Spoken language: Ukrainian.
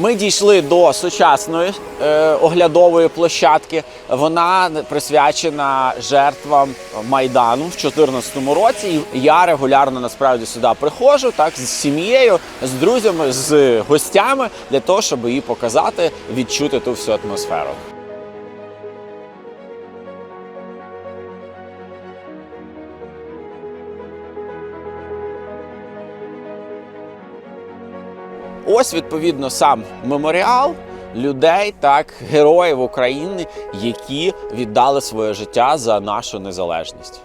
Ми дійшли до сучасної е, оглядової площадки. Вона присвячена жертвам майдану в 2014 році. І я регулярно насправді сюди приходжу, так з сім'єю, з друзями, з гостями для того, щоб її показати, відчути ту всю атмосферу. Ось відповідно сам меморіал людей, так героїв України, які віддали своє життя за нашу незалежність.